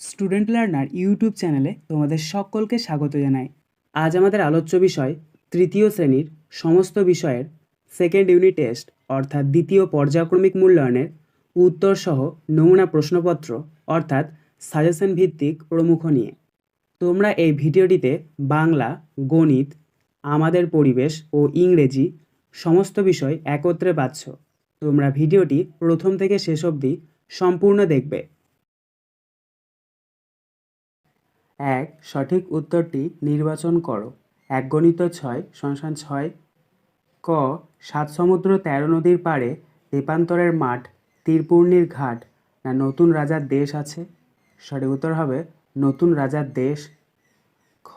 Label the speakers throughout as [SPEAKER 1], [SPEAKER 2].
[SPEAKER 1] Student learner YouTube চ্যানেলে তোমাদের সকলকে স্বাগত জানাই। আজ আমাদের আলোচ্য বিষয় তৃতীয় শ্রেণির সমস্ত বিষয়ের সেকেন্ড ইউনিট টেস্ট অর্থাৎ দ্বিতীয় পর্যায়ক্রমিক মূল্যায়নের উত্তরসহ নমুনা প্রশ্নপত্র, অর্থাৎ সাজেশন ভিত্তিক প্রমুখ নিয়ে। তোমরা এই ভিডিওটিতে বাংলা, গণিত, আমাদের পরিবেশ ও ইংরেজি সমস্ত বিষয় একত্রে পাচ্ছ। তোমরা ভিডিওটি প্রথম থেকে শেষ অবধি সম্পূর্ণ দেখবে। এক, সঠিক উত্তরটি নির্বাচন করো। এক গণিত ছয় সংসান ছয়। ক, সাত সমুদ্র তেরো নদীর পাড়ে তেপান্তরের মাঠ, তীরপূর্ণির ঘাট না নতুন রাজার দেশ আছে? সঠিক উত্তর হবে নতুন রাজার দেশ। খ,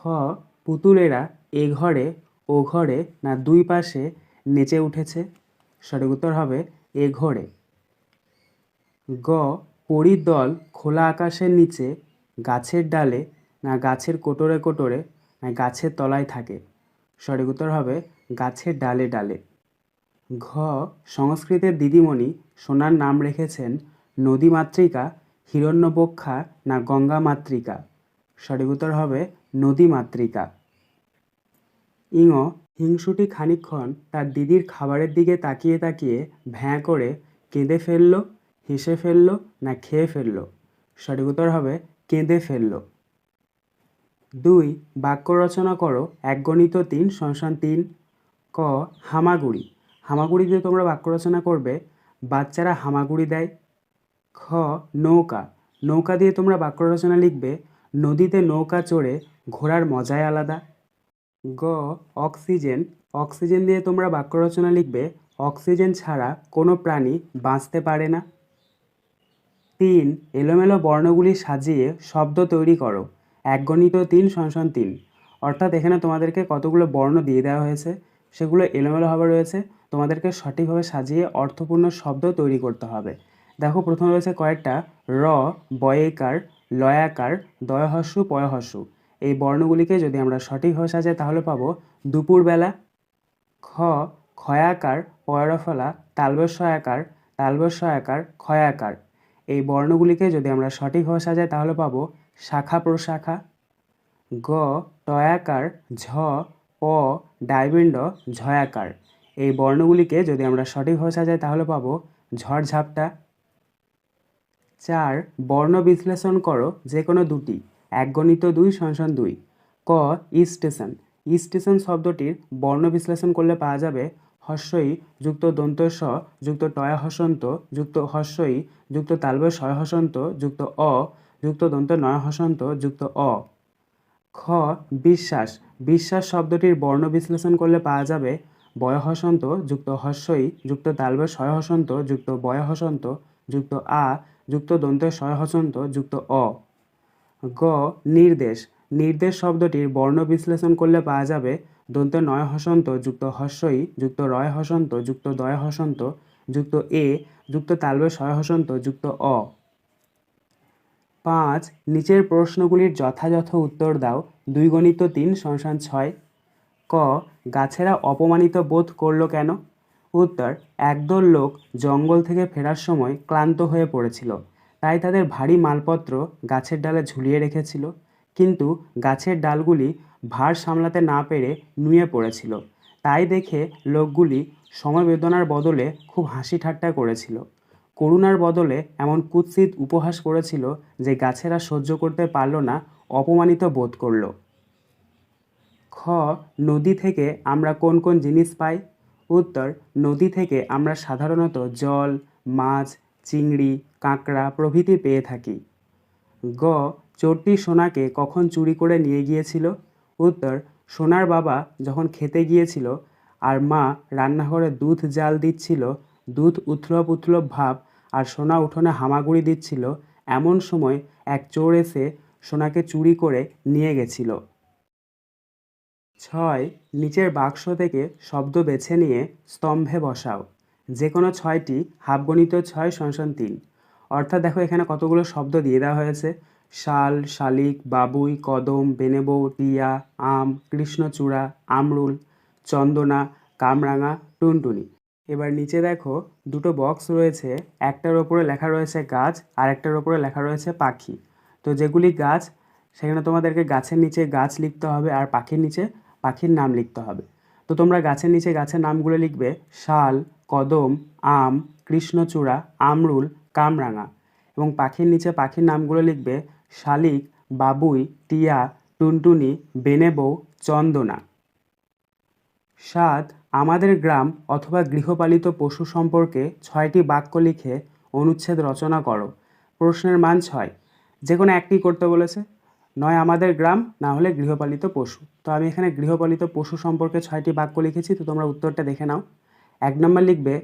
[SPEAKER 1] পুতুলেরা এ ঘরে, ও ঘরে না দুই পাশে নেচে উঠেছে? সঠিক উত্তর হবে এ ঘরে। গ পরিদল খোলা আকাশের নিচে গাছের ডালে না গাছের কোটরে কোটরে, না গাছের তলায় থাকে। সঠিক উত্তর হবে গাছের ডালে ডালে। ঘ. সংস্কৃতের দিদিমণি সোনার নাম রেখেছেন নদী মাতৃকা, হিরণ্যবক্ষা, না গঙ্গা মাতৃকা। সঠিক উত্তর হবে নদী মাতৃকা। ইঙ. হিংসুটি খানিকক্ষণ তার দিদির খাবারের দিকে তাকিয়ে তাকিয়ে ভ্যাঁ করে কেঁদে ফেলল, হেসে ফেলল, না খেয়ে ফেলল। সঠিক উত্তর হবে কেঁদে ফেলল। দুই, বাক্য রচনা করো। এক, গণিত তিন সংসান তিন। ক, হামাগুড়ি। হামাগুড়ি দিয়ে তোমরা বাক্য রচনা করবে। বাচ্চারা হামাগুড়ি দেয়। খ, নৌকা। নৌকা দিয়ে তোমরা বাক্য রচনা লিখবে। নদীতে নৌকা চড়ে ঘোরার মজাই আলাদা। গ, অক্সিজেন। অক্সিজেন দিয়ে তোমরা বাক্য রচনা লিখবে। অক্সিজেন ছাড়া কোনো প্রাণী বাঁচতে পারে না। তিন, এলোমেলো বর্ণগুলি সাজিয়ে শব্দ তৈরি করো। এক গণিত তিন সংসন তিন। অর্থাৎ এখানে তোমাদেরকে কতগুলো বর্ণ দিয়ে দেওয়া হয়েছে, সেগুলো এলোমেলোভাবে রয়েছে। তোমাদেরকে সঠিকভাবে সাজিয়ে অর্থপূর্ণ শব্দ তৈরি করতে হবে। দেখো, প্রথমে রয়েছে কয়েকটা। র, বয়েকার, লয়াকার, দয়হস্যু, পয়হস্যু। এই বর্ণগুলিকে যদি আমরা সঠিকভাবে সাজাই, তাহলে পাবো দুপুরবেলা, খ, ক্ষয়াকার, পয়রফলা তালবস্বয়াকার তালবস্বয়াকার ক্ষয়াকার। এই বর্ণগুলিকে যদি আমরা সঠিকভাবে সাজাই, তাহলে পাবো শাখা প্রশাখা, গ, টয়াকার, ঝ, প ডাইবিন্ড ঝয়াকার। এই বর্ণগুলিকে যদি আমরা সঠিকভাবে সাজাই, তাহলে পাবো ঝড়ঝাপটা চার, বর্ণ বিশ্লেষণ করো যে কোনো দুটি এক গণিত দুই সংসন দুই। ক ই স্টেশন। ই স্টেশন শব্দটির বর্ণ বিশ্লেষণ করলে পাওয়া যাবে হস্যই যুক্ত দন্ত স, যুক্ত টয়া হসন্ত, যুক্ত হস্যই যুক্ত তালবে শয় হসন্ত, যুক্ত অ যুক্ত দন্ত নয় হসন্ত, যুক্ত অ। খ, বিশ্বাস। বিশ্বাস শব্দটির বর্ণ বিশ্লেষণ করলে পাওয়া যাবে বয় হসন্ত, যুক্ত হস্যই, যুক্ত তালবে শয় হসন্ত, যুক্ত বয় হসন্ত, যুক্ত আ, যুক্ত দন্তে শয় হসন্ত, যুক্ত অ। গ, নির্দেশ। নির্দেশ শব্দটির বর্ণ বিশ্লেষণ করলে পাওয়া যাবে দন্তে নয় হসন্ত, যুক্ত হস্যই, যুক্ত রয় হসন্ত, যুক্ত দয় হসন্ত, যুক্ত এ, যুক্ত তালবে শয় হসন্ত, যুক্ত অ। পাঁচ, নিচের প্রশ্নগুলির যথাযথ উত্তর দাও। দুই গণিত তিন, সংসান ছয়। ক, গাছেরা অপমানিত বোধ করল কেন? উত্তর, একদল লোক জঙ্গল থেকে ফেরার সময় ক্লান্ত হয়ে পড়েছিল। তাই তাদের ভারী মালপত্র গাছের ডালে ঝুলিয়ে রেখেছিল। কিন্তু গাছের ডালগুলি ভার সামলাতে না পেরে নুয়ে পড়েছিল। তাই দেখে লোকগুলি সমবেদনার বদলে খুব হাসি ঠাট্টা করেছিল। করুণার বদলে এমন কুৎসিত উপহাস করেছিল যে গাছেরা সহ্য করতে পারল না, অপমানিত বোধ করল। খ, নদী থেকে আমরা কোন কোন জিনিস পাই? উত্তর, নদী থেকে আমরা সাধারণত জল, মাছ, চিংড়ি, কাঁকড়া প্রভৃতি পেয়ে থাকি। গ, চোরটি সোনাকে কখন চুরি করে নিয়ে গিয়েছিল? উত্তর, সোনার বাবা যখন খেতে গিয়েছিল আর মা রান্নাঘরে দুধ জাল দিচ্ছিল, দুধ উথলপ উথলপ ভাব আর সোনা উঠোনে হামাগুড়ি দিচ্ছিল, এমন সময় এক চোর এসে সোনাকে চুরি করে নিয়ে গেছিল। ছয়, নিচের বাক্স থেকে শব্দ বেছে নিয়ে স্তম্ভে বসাও। যে কোনো ছয়টি, হাফগণিত ছয় সংসন তিন। অর্থাৎ দেখো এখানে কতগুলো শব্দ দিয়ে দেওয়া হয়েছে। শাল, শালিক, বাবুই, কদম, বেনেবৌ, টিয়া, আম, কৃষ্ণচূড়া, আমরুল, চন্দনা, কামরাঙা, টুনটুনি। এবার নিচে দেখো দুটো বক্স রয়েছে, একটার ওপরে লেখা রয়েছে গাছ আর একটার ওপরে লেখা রয়েছে পাখি। তো যেগুলি গাছ, সেখানে তোমাদেরকে গাছের নিচে গাছ লিখতে হবে আর পাখির নিচে পাখির নাম লিখতে হবে। তো তোমরা গাছের নিচে গাছের নামগুলো লিখবে, শাল, কদম, আম, কৃষ্ণচূড়া, আমরুল, কামরাঙা। এবং পাখির নিচে পাখির নামগুলো লিখবে, শালিক, বাবুই, টিয়া, টুনটুনি, বেনেবৌ, চন্দনা। সাত আমাদের গ্রাম অথবা গৃহপালিত পশু সম্পর্কে ছয়টি বাক্য লিখে অনুচ্ছেদ রচনা করো। প্রশ্নের মান ছয়। যে কোনো একটি করতে বলেছে, নয় আমাদের গ্রাম, না হলে গৃহপালিত পশু। তো আমি এখানে গৃহপালিত পশু সম্পর্কে ছয়টি বাক্য লিখেছি, তো তোমরা উত্তরটা দেখে নাও। এক নম্বর লিখবে,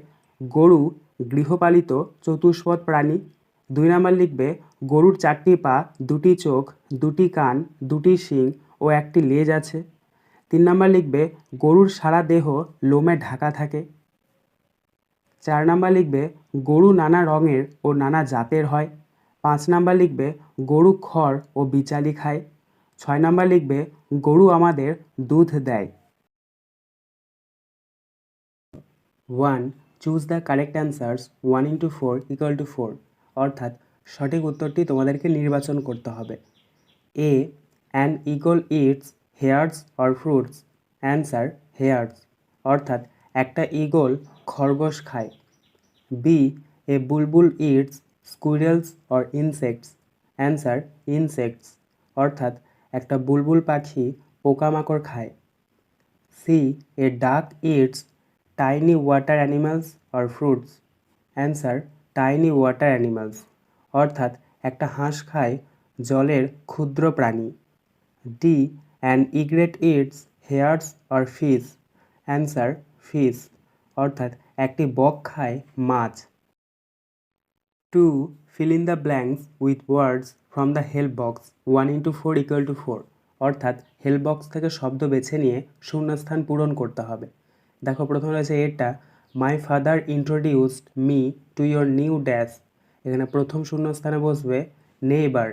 [SPEAKER 1] গরু গৃহপালিত চতুষ্পদ প্রাণী। দুই নম্বর লিখবে, গরুর চারটি পা, দুটি চোখ, দুটি কান, দুটি শিং ও একটি লেজ আছে। তিন নম্বর লিখবে, গরুর সারা দেহ লোমে ঢাকা থাকে। চার নাম্বার লিখবে, গরু নানা রঙের ও নানা জাতের হয়। পাঁচ নাম্বার লিখবে, গরু খড় ও বিচালি খায়। ছয় নাম্বার লিখবে, গরু আমাদের দুধ দেয়। One, choose the correct answers one into four equal to four. অর্থাৎ সঠিক উত্তরটি তোমাদেরকে নির্বাচন করতে হবে। A an eagle eats hares or fruits, answer, hares. অর্থাৎ একটা ইগল খরগোশ খায়। B a bulbul eats squirrels or insects answer insects অর্থাৎ একটা বুলবুল পাখি পোকামাকড় খায়। C a duck eats tiny water animals or fruits answer tiny water animals অর্থাৎ একটা হাঁস খায় জলের ক্ষুদ্র প্রাণী। D an egret eats hares or fish answer fish অর্থাৎ একটি বক খায় মাছ। Two, fill in the blanks with words from the help box, one into four equal to four, অর্থাৎ হেল্প বক্স থেকে শব্দ বেছে নিয়ে শূন্যস্থান পূরণ করতে হবে। দেখো, প্রথমে রয়েছে এটা my father introduced me to your new dash এখানে প্রথম শূন্যস্থানে বসবে নেইবার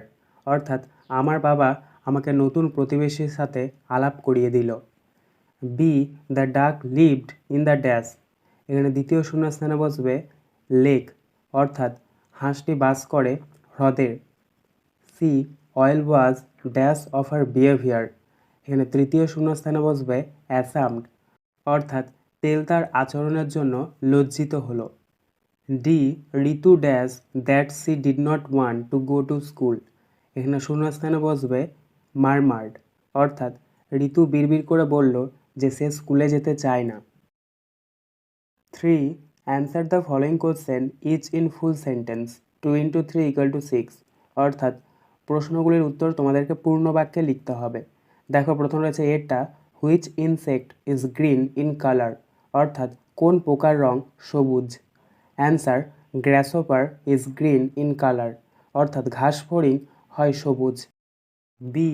[SPEAKER 1] অর্থাৎ, আমার বাবা আমাকে নতুন প্রতিবেশীর সাথে আলাপ করিয়ে দিল। Be the duck lived in the dash এখানে দ্বিতীয় শূন্যস্থানে বসবে লেক অর্থাৎ হাঁসটি বাস করে হ্রদের। C oil was dash of her behaviour এখানে তৃতীয় শূন্যস্থানে বসবে অ্যাসামড অর্থাৎ তেল তার আচরণের জন্য লজ্জিত হলো। D Ritu dash that she did not want to go to school এখানে শূন্যস্থানে বসবে মারমার্ড। অর্থাৎ ঋতু বিড়বিড় করে বলল যে সে স্কুলে যেতে চায় না। Three, answer the following question, each in full sentence, two into three equal to six. অর্থাৎ প্রশ্নগুলির উত্তর তোমাদেরকে পূর্ণ বাক্যে লিখতে হবে। দেখো, প্রথম রয়েছে এটা which insect is green in colour? অর্থাৎ কোন পোকার রং সবুজ? Answer grasshopper is green in colour. অর্থাৎ ঘাস ফড়িং হয় সবুজ। B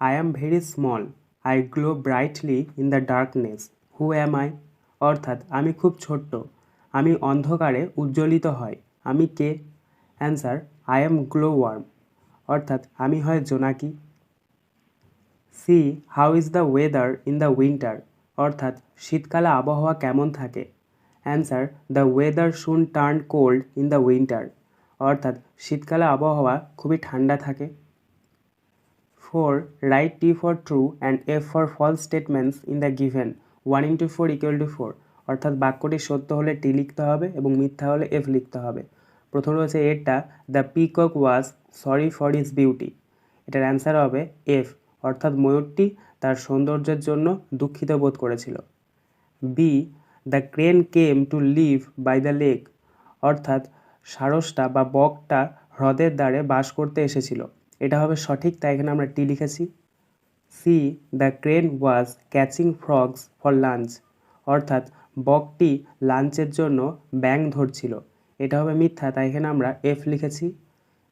[SPEAKER 1] I am very small I glow brightly in the darkness who am I অর্থাৎ আমি খুব ছোট্ট। আমি অন্ধকারে উজ্জ্বলিত হয়। আমি কে? Answer I am glow worm অর্থাৎ আমি হয় জোনাকি। C how is the weather in the winter অর্থাৎ শীতকালে আবহাওয়া কেমন থাকে? Answer the weather soon turn cold in the winter অর্থাৎ শীতকালে আবহাওয়া খুবই ঠান্ডা থাকে। Four write T for true and F for false statements in the given one into four equal to four অর্থাৎ বাক্যটি সত্য হলে টি লিখতে হবে এবং মিথ্যা হলে এফ লিখতে হবে। প্রথম রয়েছে এটা the peacock was sorry for his beauty এটার অ্যান্সার হবে এফ অর্থাৎ ময়ূরটি তার সৌন্দর্যের জন্য দুঃখিত বোধ করেছিল। B the crane came to live by the lake অর্থাৎ সারসটা বা বকটা হ্রদের দ্বারে বাস করতে এসেছিল। এটা হবে সঠিক, তাই এখানে আমরা টি লিখেছি। C the crane was catching frogs for lunch অর্থাৎ বকটি লাঞ্চের জন্য ব্যাং ধরছিল। এটা হবে মিথ্যা, তাই এখানে আমরা এফ লিখেছি।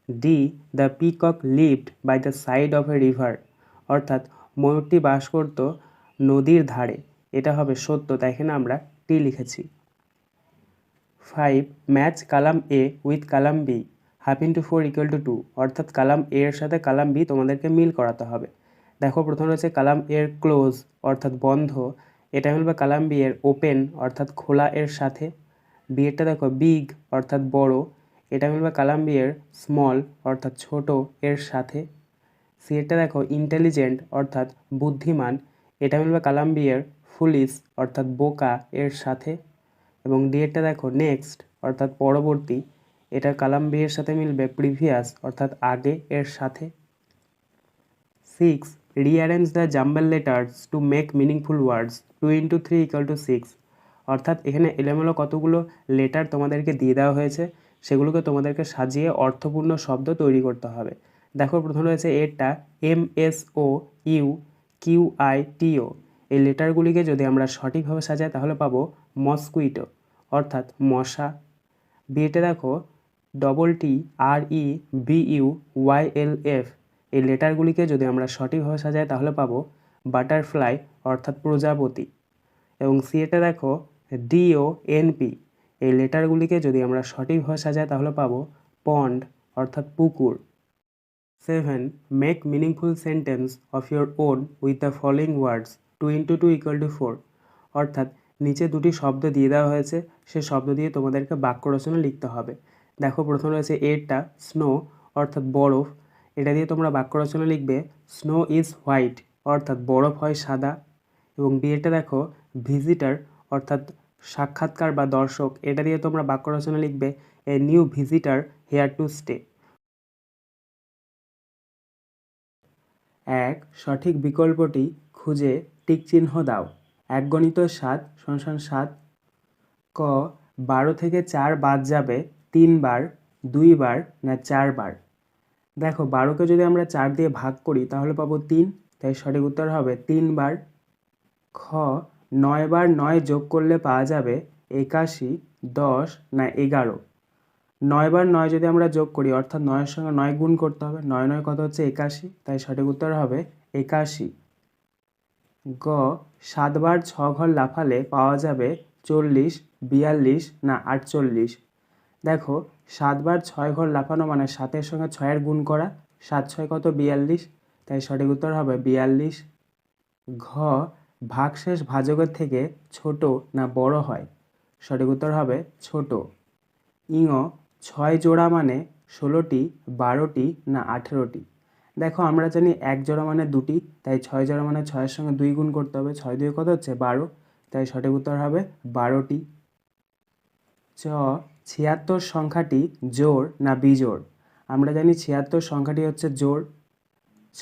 [SPEAKER 1] D the peacock lived by the side of a river অর্থাৎ ময়ূরটি বাস করত নদীর ধারে। এটা হবে সত্য, তাই এখানে আমরা টি লিখেছি। Five match column A with column B half into four equal to two, অর্থাৎ কালাম এ এর সাথে কালাম বি তোমাদেরকে মিল করাতে হবে। দেখো, প্রথম রয়েছে কালাম এর ক্লোজ অর্থাৎ বন্ধ। এটা মিলবে কালাম বি এর ওপেন অর্থাৎ খোলা এর সাথে। বি এরটা দেখো বিগ অর্থাৎ বড়। এটা মিলবে কালাম্বিয়ার স্মল অর্থাৎ ছোট এর সাথে। সি এরটা দেখো ইন্টেলিজেন্ট অর্থাৎ বুদ্ধিমান। এটা মিলবে কালাম্বিয়ার ফুলিশ অর্থাৎ বোকা এর সাথে। এবং ডি এরটা দেখো নেক্সট অর্থাৎ পরবর্তী। এটা কালাম্বিয়ার সাথে মিলবে প্রিভিয়াস, অর্থাৎ আগে, এর সাথে। Six rearrange the jumble letters to make meaningful words two into three equal to six অর্থাৎ এখানে এলোমেলো কতগুলো লেটার তোমাদেরকে দিয়ে দেওয়া হয়েছে, সেগুলোকে তোমাদেরকে সাজিয়ে অর্থপূর্ণ শব্দ তৈরি করতে হবে। দেখো, প্রথমে রয়েছে এরটা M S O U Q I T O এই লেটারগুলিকে যদি আমরা সঠিকভাবে সাজাই, তাহলে পাবো মসকুইটো অর্থাৎ মশা। বিয়েটা দেখো double T R E B U Y L F এই লেটারগুলিকে যদি আমরা সঠিকভাবে সাজাই তাহলে পাবো বাটারফ্লাই অর্থাৎ প্রজাপতি। এবং সিএতে দেখো ডিও এনপি এই লেটারগুলিকে যদি আমরা সঠিকভাবে সাজাই তাহলে পাবো পন্ড অর্থাৎ পুকুর। Seven make meaningful sentence of your own with the following words two into two equal to four অর্থাৎ নিচে দুটি শব্দ দিয়ে দেওয়া হয়েছে, সে শব্দ দিয়ে তোমাদেরকে বাক্য রচনা লিখতে হবে। দেখো প্রথমে রয়েছে এরটা, স্নো, অর্থাৎ বরফ। এটা দিয়ে তোমরা বাক্য রচনা লিখবে স্নো ইজ হোয়াইট অর্থাৎ বরফ হয় সাদা। এবং বিয়েটা দেখো ভিজিটার অর্থাৎ সাক্ষাৎকার বা দর্শক। এটা দিয়ে তোমরা বাক্য রচনা লিখবে a new visitor here to stay এক, সঠিক বিকল্পটি খুঁজে টিক চিহ্ন দাও। এক গণিত সাত সংসান সাত। ক, বারো থেকে চার বাদ যাবে। তিনবার, দুইবার না চারবার? দেখো, বারোকে যদি আমরা চার দিয়ে ভাগ করি, তাহলে পাবো তিন। তাই সঠিক উত্তর হবে তিনবার খ নয় বার নয় যোগ করলে পাওয়া যাবে একাশি, দশ না এগারো। নয় বার নয় যদি আমরা যোগ করি, অর্থাৎ নয়ের সঙ্গে নয় গুণ করতে হবে, নয় নয় কত হচ্ছে একাশি? তাই সঠিক উত্তর হবে একাশি। গ, সাতবার ছ ঘর লাফালে পাওয়া যাবে চল্লিশ, বিয়াল্লিশ না আটচল্লিশ। দেখো, সাতবার ছয় ঘর লাফানো মানে সাতের সঙ্গে ছয়ের গুণ করা। সাত ছয় কত? বিয়াল্লিশ। তাই সঠিক উত্তর হবে বিয়াল্লিশ। ঘ, ভাগশেষ ভাজকের থেকে ছোট না বড় হয়? সঠিক উত্তর হবে ছোট। ইঙ, ছয় জোড়া মানে ষোলোটি, বারোটি না আঠেরোটি? দেখো, আমরা জানি এক জোড়া মানে দুটি, তাই ছয় জোড়া মানে ছয়ের সঙ্গে দুই গুণ করতে হবে। ছয় দুই কত হচ্ছে? বারো। তাই সঠিক উত্তর হবে বারোটি। চ ছিয়াত্তর সংখ্যাটি জোড় না বিজোড়? আমরা জানি ছিয়াত্তর সংখ্যাটি হচ্ছে জোড়। ছ,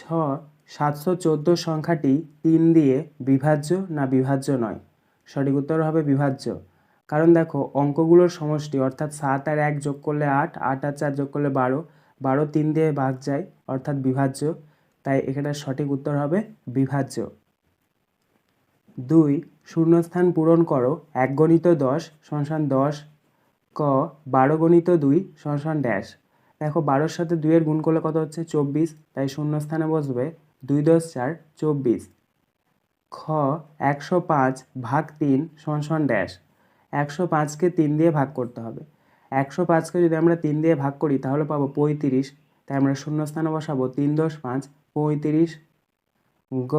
[SPEAKER 1] সাতশো চোদ্দ সংখ্যাটি তিন দিয়ে বিভাজ্য না বিভাজ্য নয়? সঠিক উত্তর হবে বিভাজ্য। কারণ দেখো, অঙ্কগুলোর সমষ্টি, অর্থাৎ সাত আর এক যোগ করলে আট আট আর চার যোগ করলে বারো। বারো তিন দিয়ে ভাগ যায়, অর্থাৎ বিভাজ্য। তাই এখানে সঠিক উত্তর হবে বিভাজ্য। দুই, শূন্যস্থান পূরণ করো এক গণিত দশ সংসান দশ ক, বারো গণিত দুই সংসান ড্যাশ। দেখো, বারোর সাথে দুইয়ের গুণ করলে কত হচ্ছে? চব্বিশ। তাই শূন্যস্থানে বসবে দুই দশ চার চব্বিশ। খ, একশো পাঁচ ভাগ তিন সংসান ড্যাশ। একশো পাঁচকে তিন দিয়ে ভাগ করতে হবে। একশো পাঁচকে যদি আমরা তিন দিয়ে ভাগ করি, তাহলে পাবো পঁয়ত্রিশ। তাই আমরা শূন্যস্থানে বসাবো তিন দশ পাঁচ পঁয়ত্রিশ। গ,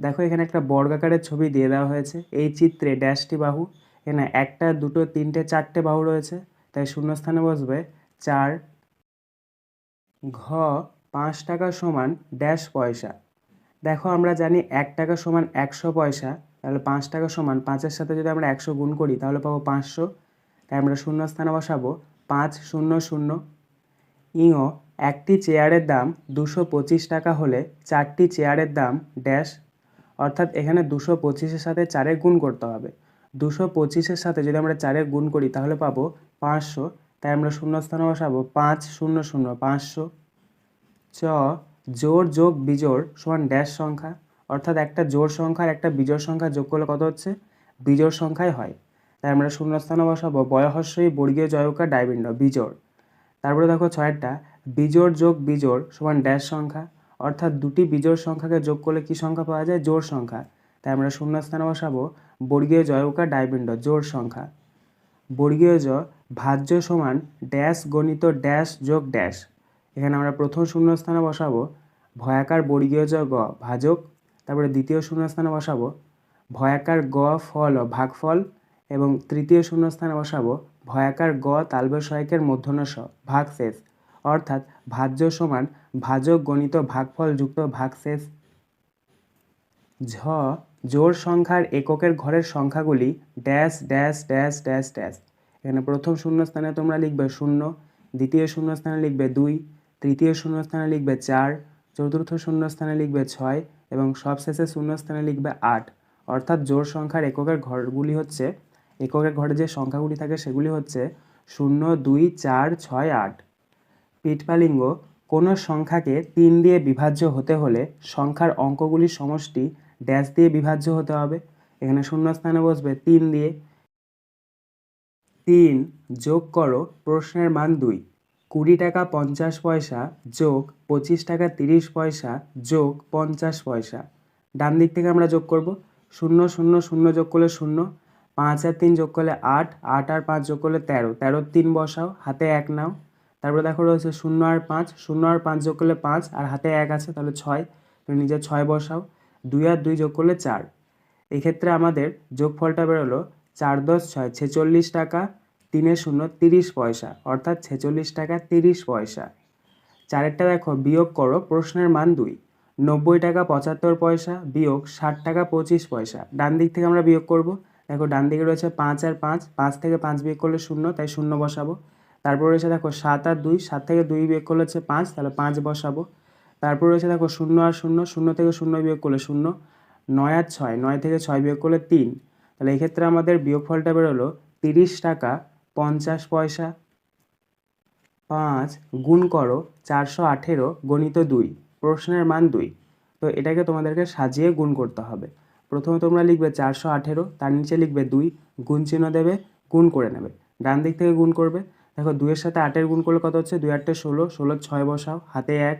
[SPEAKER 1] দেখো এখানে একটা বর্গাকারের ছবি দিয়ে দেওয়া হয়েছে। এই চিত্রে ড্যাশটি বাহু। এখানে একটা, দুটো, তিনটে, চারটে বাহু রয়েছে। তাই শূন্যস্থানে বসবে চার ঘ পাঁচ টাকা সমান ড্যাশ পয়সা। দেখো আমরা জানি এক টাকা সমান একশো পয়সা, তাহলে পাঁচ টাকা সমান পাঁচের সাথে যদি আমরা একশো গুণ করি, তাহলে পাবো পাঁচশো। তাই আমরা শূন্যস্থানে বসাবো পাঁচ শূন্য শূন্য। ইঙ, একটি চেয়ারের দাম দুশো পঁচিশ টাকা হলে চারটি চেয়ারের দাম ড্যাশ, অর্থাৎ এখানে দুশো পঁচিশের সাথে চারে গুণ করতে হবে। দুশো পঁচিশের সাথে যদি আমরা চারের গুণ করি, তাহলে পাবো পাঁচশো। তাই আমরা শূন্যস্থানে বসাবো পাঁচ শূন্য শূন্য, পাঁচশো। চ, জোড় যোগ বিজোড় সমান ড্যাশ সংখ্যা। অর্থাৎ একটা জোর সংখ্যা একটা বিজোড় সংখ্যা যোগ করলে কত হচ্ছে? বিজোড় সংখ্যাই হয়। তাই আমরা শূন্যস্থানে বসাবো বয়হস্যই বর্গীয় জয়কা ডাইবিন্ড বিজোড়। তারপরে দেখো ছয়েরটা, বিজোড় যোগ বিজোড় সমান ড্যাশ সংখ্যা। অর্থাৎ দুটি বিজোড় সংখ্যাকে যোগ করলে কি সংখ্যা পাওয়া যায়? জোড় সংখ্যা। তাই আমরা শূন্যস্থানে বসাবো বর্গীয় জয়কা ডাইবিন্ড, জোড় সংখ্যা। বর্গীয় জ ভাজ্য সমান ড্যাশ গণিত ড্যাশ যোগ ড্যাশ। এখানে আমরা প্রথম শূন্যস্থানে বসাবো, ভয়াকার বর্গীয় জ গ ভাজক, তারপরে দ্বিতীয় শূন্যস্থানে বসাবো, ভয়াকার গ ফল ও ভাগফল, এবং তৃতীয় শূন্যস্থানে বসাবো, ভয়াকার গ তালব্যসহায়কের মূর্ধন্য স ভাগশেষ অর্থাৎ ভাজ্য সমান ভাজক গণিত ভাগফল যুক্ত ভাগশেষ ঝ জোড় সংখ্যার এককের ঘরের সংখ্যাগুলি dash dash dash dash dash এখানে প্রথম শূন্যস্থানে তোমরা লিখবে শূন্য, দ্বিতীয় শূন্যস্থানে লিখবে দুই, তৃতীয় শূন্যস্থানে লিখবে চার, চতুর্থ শূন্যস্থানে লিখবে ছয় এবং সবশেষে শূন্যস্থানে লিখবে আট। অর্থাৎ জোড় সংখ্যার এককের ঘরগুলি হচ্ছে, এককের ঘরে যে সংখ্যাগুলি থাকে সেগুলি হচ্ছে শূন্য, দুই, চার, ছয়, আট। পিঠপালিঙ্গ, কোনো সংখ্যাকে তিন দিয়ে বিভাজ্য হতে হলে সংখ্যার অঙ্কগুলির সমষ্টি ড্যাশ দিয়ে বিভাজ্য হতে হবে। এখানে শূন্যস্থানে বসবে তিন দিয়ে। তিন যোগ করো প্রশ্নের মান দুই। কুড়ি টাকা পঞ্চাশ পয়সা যোগ পঁচিশ টাকা তিরিশ পয়সা যোগ পঞ্চাশ পয়সা। ডান দিক থেকে আমরা যোগ করব। শূন্য শূন্য শূন্য যোগ করলে শূন্য। পাঁচ আর তিন যোগ করলে আট। আট আর পাঁচ যোগ করলে তেরো। তেরোর তিন বসাও, হাতে এক নাও। তারপরে দেখো রয়েছে শূন্য আর পাঁচ। শূন্য আর পাঁচ যোগ করলে পাঁচ, আর হাতে এক আছে, তাহলে ছয়। তুমি নিজে ছয় বসাও। দুই আর দুই যোগ করলে চার। এক্ষেত্রে আমাদের যোগফলটা বেরোলো চার দশ ছয়, ছেচল্লিশ টাকা, তিনে শূন্য, তিরিশ পয়সা, অর্থাৎ ছেচল্লিশ টাকা, তিরিশ পয়সা। চারেরটা দেখো, বিয়োগ করো, প্রশ্নের মান দুই। নব্বই টাকা, পঁচাত্তর পয়সা, বিয়োগ ষাট টাকা, পঁচিশ পয়সা। ডান দিক থেকে আমরা বিয়োগ করব। দেখো, ডান দিকে রয়েছে পাঁচ আর পাঁচ পাঁচ থেকে পাঁচ বিয়োগ করলে শূন্য, তাই শূন্য বসাবো। তারপর রয়েছে দেখো, সাত আর দুই, সাত থেকে দুই বিয়োগ করলে হচ্ছে পাঁচ, তাহলে পাঁচ বসাবো। তারপর রয়েছে দেখো শূন্য আর শূন্য শূন্য থেকে শূন্য বিয়োগ করলে শূন্য, নয় আর ছয়, নয় থেকে ছয় বিয়োগ করলে তিন। তাহলে এক্ষেত্রে আমাদের বিয়োগফলটা বেরোলো তিরিশ টাকা পঞ্চাশ পয়সা। পাঁচ, গুণ করো চারশো আঠেরো গণিত দুই, প্রশ্নের মান দুই। তো এটাকে তোমাদেরকে সাজিয়ে গুণ করতে হবে। প্রথমে তোমরা লিখবে চারশো আঠেরো, তার নিচে লিখবে দুই, গুণ চিহ্ন দেবে, গুণ করে নেবে। ডান দিক থেকে গুণ করবে। দেখো দুইয়ের সাথে আটের গুণ করলে কত হচ্ছে? দুই আটটে ষোলো ষোলো ছয় বসাও, হাতে এক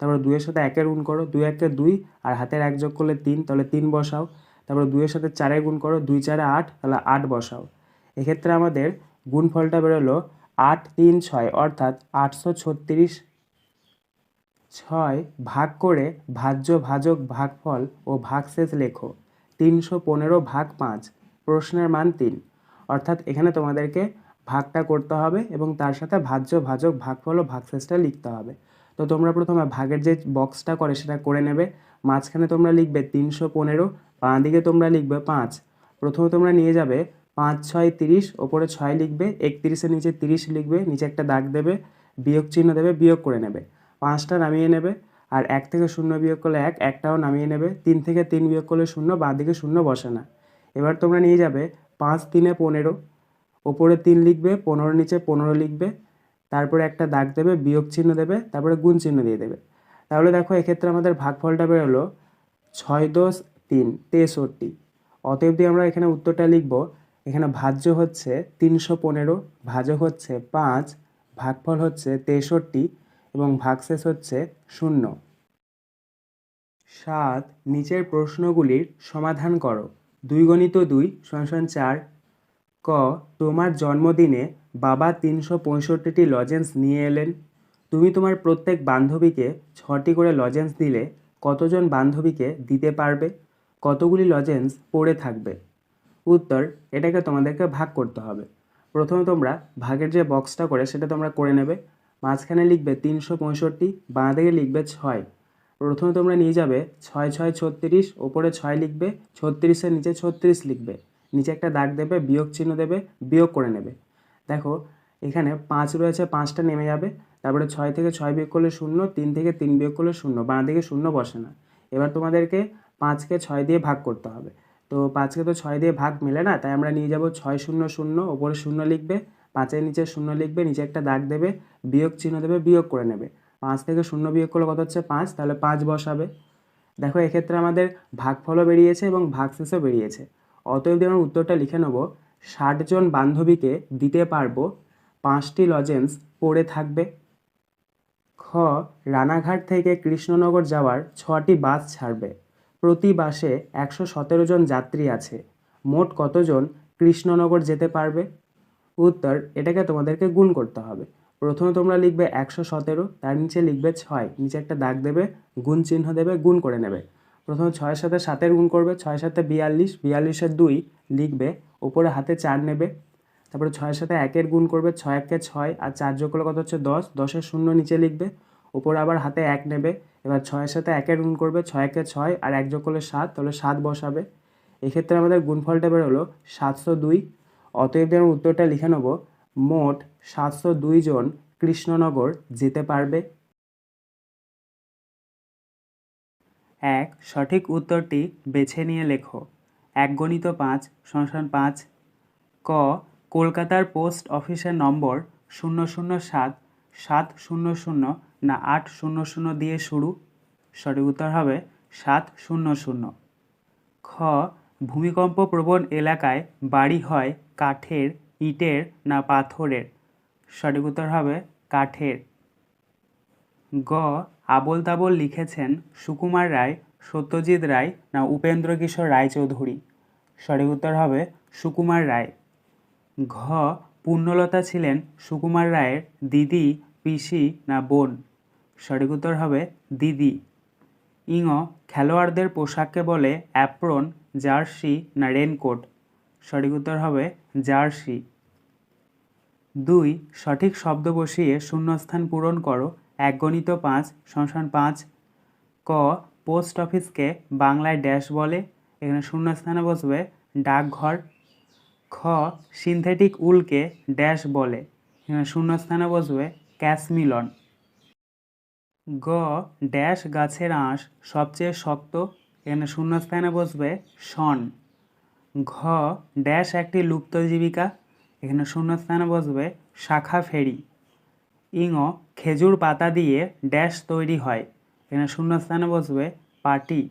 [SPEAKER 1] তারপর দুইয়ের সাথে একের গুণ করো, দুই একে দুই, আর হাতের এক যোগ করলে তিন, তাহলে তিন বসাও। তারপর দুইয়ের সাথে চারের গুণ করো, দুই চারে আট, তাহলে আট বসাও। এক্ষেত্রে আমাদের গুণফলটা বেরোলো আট তিন ছয়, অর্থাৎ আটশো ছত্রিশ ছয় ভাগ করে ভাজ্য ভাজক ভাগফল ও ভাগশেষ লেখো, তিনশো পনেরো ভাগ পাঁচ, প্রশ্নের মান তিন। অর্থাৎ এখানে তোমাদেরকে ভাগটা করতে হবে এবং তার সাথে ভাজ্য ভাজক ভাগফল ও ভাগশেষটা লিখতে হবে। তো তোমরা প্রথমে ভাগের যে বক্সটা করে সেটা করে নেবে। মাঝখানে তোমরা লিখবে তিনশো পনেরো, বাঁ দিকে তোমরা লিখবে পাঁচ। প্রথমে তোমরা নিয়ে যাবে পাঁচ, ছয়, তিরিশ, ওপরে ছয় লিখবে একত্রিশের নিচে তিরিশ লিখবে, নিচে একটা দাগ দেবে, বিয়োগ চিহ্ন দেবে, বিয়োগ করে নেবে। পাঁচটা নামিয়ে নেবে, আর এক থেকে শূন্য বিয়োগ করলে এক, একটাও নামিয়ে নেবে, তিন থেকে তিন বিয়োগ করলে শূন্য, বাঁ দিকে শূন্য বসে না। এবার তোমরা নিয়ে যাবে পাঁচ, তিনে পনেরো, ওপরে তিন লিখবে, পনেরো নিচে পনেরো লিখবে তারপরে একটা দাগ দেবে, বিয়োগ চিহ্ন দেবে, তারপরে গুণ চিহ্ন দিয়ে দেবে। তাহলে দেখো এক্ষেত্রে আমাদের ভাগফলটা বেরোলো ছয় দশ তিন, তেষট্টি। অতএব দিয়ে আমরা এখানে উত্তরটা লিখব, এখানে ভাজ্য হচ্ছে তিনশো পনেরো, ভাজক হচ্ছে পাঁচ, ভাগফল হচ্ছে তেষট্টি এবং ভাগশেষ হচ্ছে শূন্য। সাত, নিচের প্রশ্নগুলির সমাধান করো। দুই গণিত দুই সমান চার। ক, তোমার জন্মদিনে বাবা তিনশো পঁয়ষট্টিটি লজেন্স নিয়ে এলেন। তুমি তোমার প্রত্যেক বান্ধবীকে ছটি করে লজেন্স দিলে কতজন বান্ধবীকে দিতে পারবে? কতগুলি লজেন্স পড়ে থাকবে? উত্তর, এটাকে তোমাদেরকে ভাগ করতে হবে। প্রথমে তোমরা ভাগের যে বক্সটা করে সেটা তোমরা করে নেবে। মাঝখানে লিখবে তিনশো পঁয়ষট্টি, বাঁ দিকে লিখবে ছয়। প্রথমে তোমরা নিয়ে যাবে ছয় ছয়, ছত্রিশ, ওপরে ছয় লিখবে, ছত্রিশের নিচে ছত্রিশ লিখবে। নিচে একটা দাগ দেবে, বিয়োগ চিহ্ন দেবে, বিয়োগ করে নেবে। দেখো, এখানে পাঁচ রয়েছে, পাঁচটা নেমে যাবে। তারপরে ছয় থেকে ছয় বিয়োগ করলে শূন্য, তিন থেকে তিন বিয়োগ করলে শূন্য, বাঁ দিকে শূন্য বসে না। এবার তোমাদেরকে পাঁচকে ছয় দিয়ে ভাগ করতে হবে। তো পাঁচকে তো ছয় দিয়ে ভাগ মেলে না, তাই আমরা নিয়ে যাব ছয় শূন্য শূন্য, ওপরে শূন্য লিখবে, পাঁচের নিচে শূন্য লিখবে, নিচে একটা দাগ দেবে, বিয়োগ চিহ্ন দেবে, বিয়োগ করে নেবে। পাঁচ থেকে শূন্য বিয়োগ করলে কত হচ্ছে? পাঁচ, তাহলে পাঁচ বসাবে। দেখো, এক্ষেত্রে আমাদের ভাগফলও বেরিয়েছে এবং ভাগশেষও বেরিয়েছে। অতএব দিয়ে আমরা উত্তরটা লিখে নেব। ষাটজন বান্ধবীকে দিতে পারব, পাঁচটি লজেন্স পড়ে থাকবে। খ, রানাঘাট থেকে কৃষ্ণনগর যাওয়ার ছটি বাস ছাড়বে। প্রতি বাসে একশো সতেরো জন যাত্রী আছে। মোট কতজন কৃষ্ণনগর যেতে পারবে? উত্তর, এটাকে তোমাদেরকে গুণ করতে হবে। প্রথমে তোমরা লিখবে একশো সতেরো, তার নিচে লিখবে ছয়, নিচে একটা দাগ দেবে, গুণ চিহ্ন দেবে, গুণ করে নেবে। প্রথমে ছয়ের সাথে সাতের গুণ করবে, ছয়ের সাথে বিয়াল্লিশ, বিয়াল্লিশের দুই লিখবে ওপরে হাতে চার নেবে। তারপরে ছয়ের সাথে একের গুণ করবে, ছয় একে ছয়, আর চার যোগ করলে কত হচ্ছে দশ? দশের শূন্য নিচে লিখবে। উপরে আবার হাতে এক নেবে। এবার ছয়ের সাথে একের গুণ করবে, ছয় একে ছয়, আর এক যোগ করলে সাত, তাহলে সাত বসাবে। এক্ষেত্রে আমাদের গুণফলটা বেরোলো সাতশো দুই। অতএব যেন উত্তরটা লিখে নেব, মোট সাতশো দুই জন কৃষ্ণনগর যেতে পারবে। এক, সঠিক উত্তরটি বেছে নিয়ে লেখো। এক গণিত পাঁচ সংসান পাঁচ। ক, কলকাতার পোস্ট অফিসের নম্বর শূন্য শূন্য সাত সাত শূন্য শূন্য না আট শূন্য শূন্য দিয়ে শুরু? সঠিক উত্তর হবে সাত শূন্য শূন্য। খ, ভূমিকম্প প্রবণ এলাকায় বাড়ি হয় কাঠের, ইটের না পাথরের? সঠিক উত্তর হবে কাঠের। গ আবোল তাবোল লিখেছেন সুকুমার রায়, সত্যজিৎ রায় না উপেন্দ্র কিশোর রায়চৌধুরী? সঠিক উত্তর হবে সুকুমার রায়। ঘ. পূর্ণলতা ছিলেন সুকুমার রায়ের দিদি, পিসি না বোন? সঠিক উত্তর হবে দিদি। ইঙ. খেলোয়াড়দের পোশাককে বলে অ্যাপ্রন, জার্সি না রেনকোট? সঠিক উত্তর হবে জার্সি। দুই. সঠিক শব্দ বসিয়ে শূন্যস্থান পূরণ করো। এক গণিত পাঁচ সংসান পাঁচ। ক. পোস্ট অফিসকে বাংলায় ড্যাশ বলে। এখানে শূন্যস্থানে বসবে, ডাকঘর, খ সিনথেটিক উলকে ড্যাশ বলে। এখানে শূন্যস্থানে বসবে ক্যাশমিলন গ ড্যাশ গাছের আঁশ সবচেয়ে শক্ত। এখানে শূন্যস্থানে বসবে, শন। ঘ ড্যাশ একটি লুপ্ত জীবিকা। এখানে শূন্যস্থানে বসবে, শাখা ফেরি। ইঙ, খেজুর পাতা দিয়ে ড্যাশ তৈরি হয়। এখানে শূন্যস্থানে বসবে, পাটি।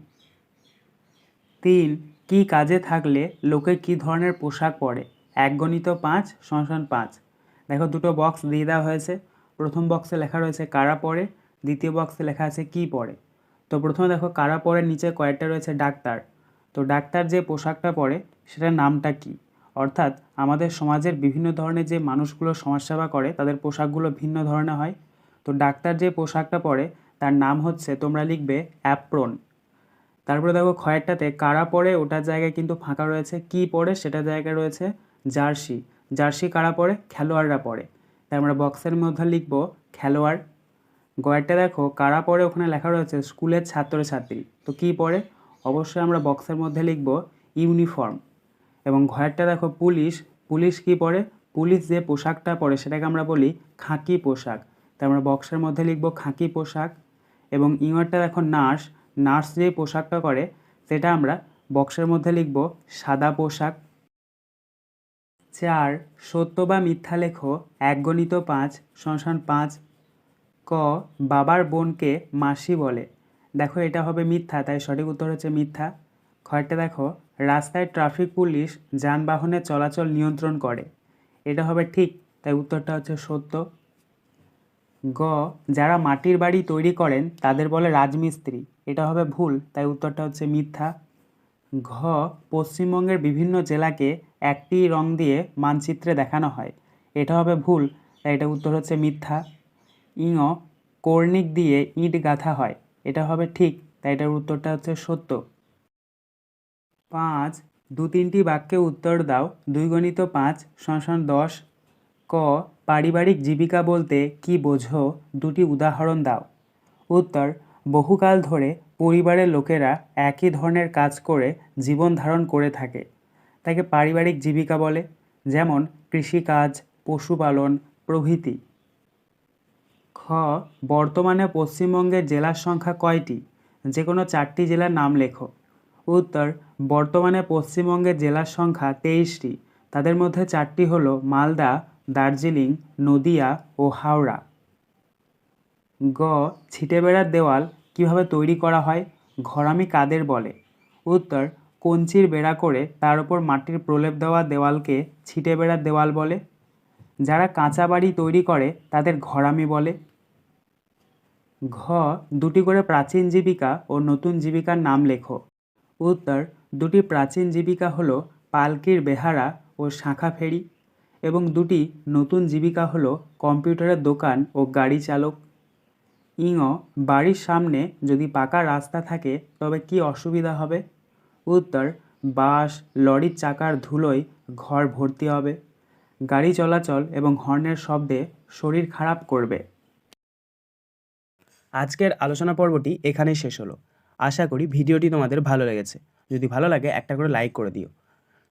[SPEAKER 1] তিন কি কাজে থাকলে লোকে কি ধরনের পোশাক পরে? এক গণিত পাঁচ সংসান পাঁচ। দেখো দুটো বক্স দিয়ে দেওয়া হয়েছে। প্রথম বক্সে লেখা রয়েছে কারা পড়ে, দ্বিতীয় বক্সে লেখা আছে কি পড়ে। তো প্রথমে দেখো কারা পড়ে, নিচে কয়েকটা রয়েছে ডাক্তার। তো ডাক্তার যে পোশাকটা পরে, সেটার নামটা কি? অর্থাৎ আমাদের সমাজের বিভিন্ন ধরনের যে মানুষগুলো সমাজসেবা করে, তাদের পোশাকগুলো ভিন্ন ধরনের হয়। তো ডাক্তার যে পোশাকটা পরে, তার নাম হচ্ছে, তোমরা লিখবে, অ্যাপ্রন। তারপরে দেখো খয়েরটাতে, কারা পরে ওটার জায়গায় কিন্তু ফাঁকা রয়েছে। কি পরে সেটা জায়গায় রয়েছে জার্সি। জার্সি কারা পরে খেলোয়াড়রা পরে তাই আমরা বক্সের মধ্যে লিখব খেলোয়াড়। গয়েরটা দেখো, কারা পরে ওখানে লেখা রয়েছে স্কুলের ছাত্রছাত্রী। তো কি পরে অবশ্যই আমরা বক্সের মধ্যে লিখব ইউনিফর্ম। এবং ঘয়েরটা দেখো, পুলিশ। পুলিশ কি পরে পুলিশ যে পোশাকটা পরে সেটাকে আমরা বলি খাঁকি পোশাক। তাই আমরা বক্সের মধ্যে লিখব খাঁকি পোশাক। এবং ইংয়ারটা দেখো নার্স। নার্স যে পোশাকটা করে, সেটা আমরা বক্সের মধ্যে লিখব, সাদা পোশাক। চার, সত্য বা মিথ্যা লেখো এক গণিত পাঁচ, সংসান পাঁচ। ক, বাবার বোনকে মাসি বলে। দেখো, এটা হবে মিথ্যা, তাই সঠিক উত্তর হচ্ছে মিথ্যা। খয়টা দেখো, রাস্তায় ট্রাফিক পুলিশ যানবাহনের চলাচল নিয়ন্ত্রণ করে। এটা হবে ঠিক, তাই উত্তরটা হচ্ছে সত্য। গ, যারা মাটির বাড়ি তৈরি করেন, তাদের বলে রাজমিস্ত্রি। এটা হবে ভুল, তাই উত্তরটা হচ্ছে মিথ্যা। ঘ, পশ্চিমবঙ্গের বিভিন্ন জেলাকে একটি রং দিয়ে মানচিত্রে দেখানো হয়। এটা হবে ভুল, তাই এটা উত্তর হচ্ছে মিথ্যা। ইঙ, কর্ণিক দিয়ে ইট গাঁথা হয়, এটা হবে ঠিক, তাই এটার উত্তরটা হচ্ছে সত্য। পাঁচ, দু তিনটি বাক্যে উত্তর দাও, দুই গণিত পাঁচ সংসান দশ। ক, পারিবারিক জীবিকা বলতে কি বোঝো, দুটি উদাহরণ দাও। উত্তর বহুকাল ধরে পরিবারের লোকেরা একই ধরনের কাজ করে জীবন ধারণ করে থাকে। তাকে পারিবারিক জীবিকা বলে, যেমন কৃষিকাজ, পশুপালন, প্রভৃতি। খ, বর্তমানে পশ্চিমবঙ্গের জেলার সংখ্যা কয়টি? যে কোনো চারটি জেলার নাম লেখো। উত্তর, বর্তমানে পশ্চিমবঙ্গের জেলার সংখ্যা তেইশটি। তাদের মধ্যে চারটি হলো মালদা, দার্জিলিং, নদিয়া ও হাওড়া। গ ছিটে বেড়ার দেওয়াল কীভাবে তৈরি করা হয়? ঘরামি কাদের বলে? উত্তর, কঞ্চির বেড়া করে তার উপর মাটির প্রলেপ দেওয়া দেওয়ালকে ছিটে বেড়ার দেওয়াল বলে। যারা কাঁচা বাড়ি তৈরি করে, তাদের ঘরামি বলে। ঘ, দুটি করে প্রাচীন জীবিকা ও নতুন জীবিকার নাম লেখো। উত্তর, দুটি প্রাচীন জীবিকা হলো পালকির বেহারা ও শাঁখা ফেরি এবং দুটি নতুন জীবিকা হলো কম্পিউটারের দোকান ও গাড়ি চালক। ইঙ, বাড়ির সামনে যদি পাকা রাস্তা থাকে, তবে কি অসুবিধা হবে? উত্তর বাস লরির চাকার ধুলোয় ঘর ভর্তি হবে। গাড়ি চলাচল এবং হর্নের শব্দে শরীর খারাপ করবে। আজকের আলোচনা পর্বটি এখানেই শেষ হলো। আশা করি ভিডিওটি তোমাদের ভালো লেগেছে। যদি ভালো লাগে, একটা করে লাইক করে দিও।